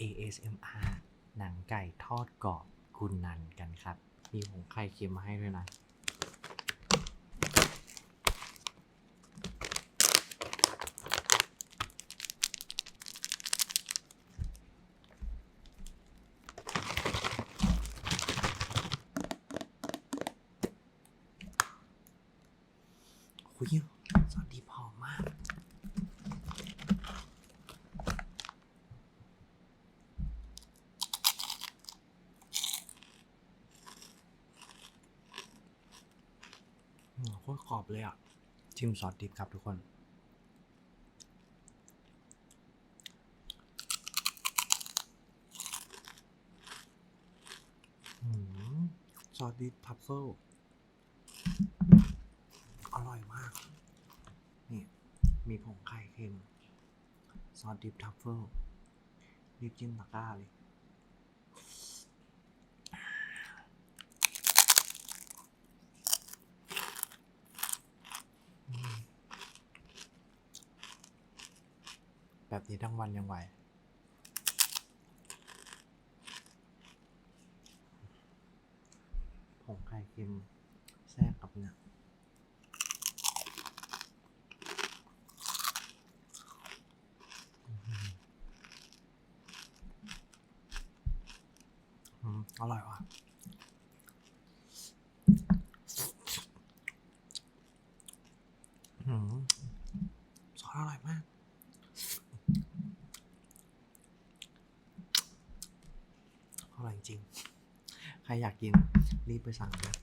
ASMR หนังไก่ทอดกรอบคุณนันกันครับ มีผงไข่เค็มมาให้ด้วยนะ คุยสวัสดีพอมาก โคตรกรอบเลยอะ ชิมซอสดิบครับทุกคน ซอสดิบทัฟเฟิลอร่อยมาก นี่ มีผงไข่เค็ม ซอสดิบทัฟเฟิลรีบจิ้มตะกร้าเลย แบบนี้ทั้งวันยังไหวผงไข่เค็มแทรกกับเนี่ยอืมอร่อยว่ะอืมซอสอร่อยมาก ร่อยจริง ใครอยากกินรีบไปสั่งนะ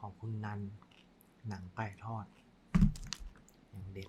ของคุณนันหนังไก่ทอดอย่างเด็ด